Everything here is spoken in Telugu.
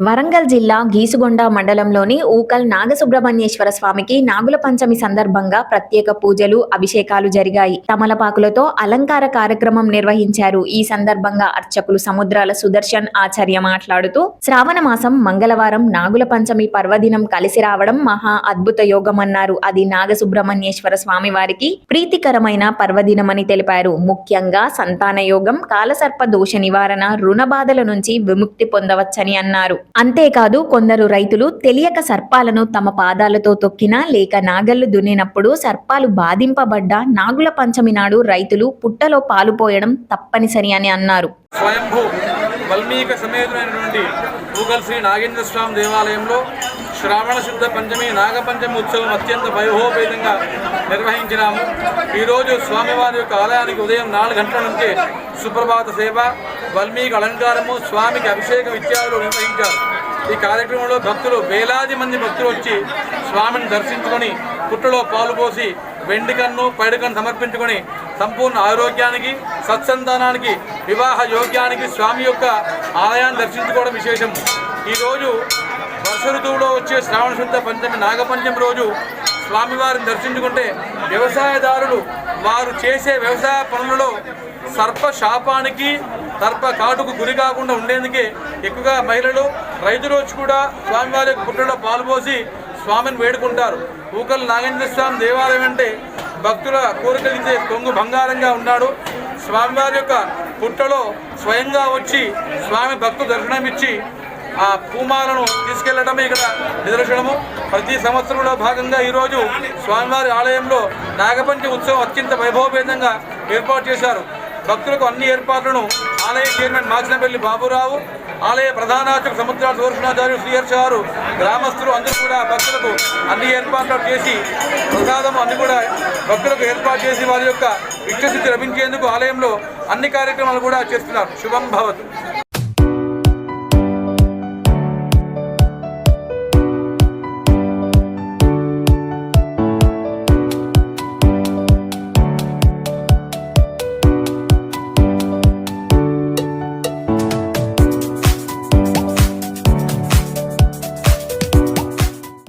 వరంగల్ జిల్లా గీసుగొండ మండలంలోని ఊకల్ నాగసుబ్రహ్మణ్యేశ్వర స్వామికి నాగుల పంచమి సందర్భంగా ప్రత్యేక పూజలు అభిషేకాలు జరిగాయి. తమలపాకులతో అలంకార కార్యక్రమం నిర్వహించారు. ఈ సందర్భంగా అర్చకులు సముద్రాల సుదర్శన్ ఆచార్య మాట్లాడుతూ శ్రావణ మాసం మంగళవారం నాగుల పంచమి పర్వదినం కలిసి రావడం మహా అద్భుత యోగమన్నారు. అది నాగసుబ్రహ్మణ్యేశ్వర స్వామి వారికి ప్రీతికరమైన పర్వదినమని తెలిపారు. ముఖ్యంగా సంతాన యోగం కాలసర్ప దోష నివారణ రుణ బాధల నుంచి విముక్తి పొందవచ్చని అన్నారు. అంతేకాదు కొందరు రైతులు తెలియక సర్పాలను తమ పాదాలతో తొక్కినా లేక నాగళ్ళు దున్నినప్పుడు సర్పాలు బాధింపబడ్డ నాగుల పంచమి నాడు రైతులు పుట్టలో పాలు పోయడం తప్పనిసరి అని అన్నారు. స్వయంభూ వల్మీక సమేతుడైనటువంటి పూగల్ శ్రీ నాగేంద్ర స్వామి దేవాలయంలో శ్రావణ శుద్ధ పంచమి నాగపంచమి ఉత్సవం అత్యంత వైభవపేతంగా నిర్వహించినాము. ఈరోజు స్వామివారి యొక్క ఆలయానికి ఉదయం నాలుగు గంటల నుంచి సుప్రభాత సేవ వల్మీకి అలంకారము స్వామికి అభిషేకం ఇత్యాదులు నిర్వహించారు. ఈ కార్యక్రమంలో భక్తులు వేలాది మంది భక్తులు వచ్చి స్వామిని దర్శించుకొని పుట్టలో పాలు పోసి వెండి కన్ను పైడి సమర్పించుకొని సంపూర్ణ ఆరోగ్యానికి సత్సంతానానికి వివాహ యోగ్యానికి స్వామి యొక్క ఆలయాన్ని దర్శించుకోవడం విశేషం. ఈరోజు వర్ష ఋతువులో వచ్చే శ్రావణ శుద్ధ పంచమి నాగపంచమి రోజు స్వామివారిని దర్శించుకుంటే వ్యవసాయదారులు వారు చేసే వ్యవసాయ పనులలో సర్ప శాపానికి సర్ప కాటుకు గురి కాకుండా ఉండేందుకే ఎక్కువగా మహిళలు రైతు రోజు కూడా స్వామివారి యొక్క పుట్టలో పాల్పోసి స్వామిని వేడుకుంటారు. ఊకల్ నాగేంద్ర స్వామి దేవాలయం అంటే భక్తుల కోరికలు ఇచ్చే కొంగు బంగారంగా ఉన్నాడు. స్వామివారి యొక్క పుట్టలో స్వయంగా వచ్చి స్వామి భక్తు దర్శనమిచ్చి ఆ పూమాలను తీసుకెళ్ళడమే ఇక్కడ నిదర్శనము. ప్రతి సంవత్సరంలో భాగంగా ఈరోజు స్వామివారి ఆలయంలో నాగపంచ ఉత్సవం అత్యంత వైభవపేతంగా ఏర్పాటు చేశారు. భక్తులకు అన్ని ఏర్పాట్లను ఆలయ చైర్మన్ మాచినపల్లి బాబురావు ఆలయ ప్రధానార్చక సముద్రాల సుదర్శనాచార్యులు శ్రీహర్ష గారు గ్రామస్తులు అందరూ కూడా భక్తులకు అన్ని ఏర్పాట్లు చేసి ప్రసాదం అన్ని కూడా భక్తులకు ఏర్పాటు చేసి వారి యొక్క ఇష్టశుద్ధి లభించేందుకు ఆలయంలో అన్ని కార్యక్రమాలు కూడా చేస్తున్నారు. శుభం భవతు.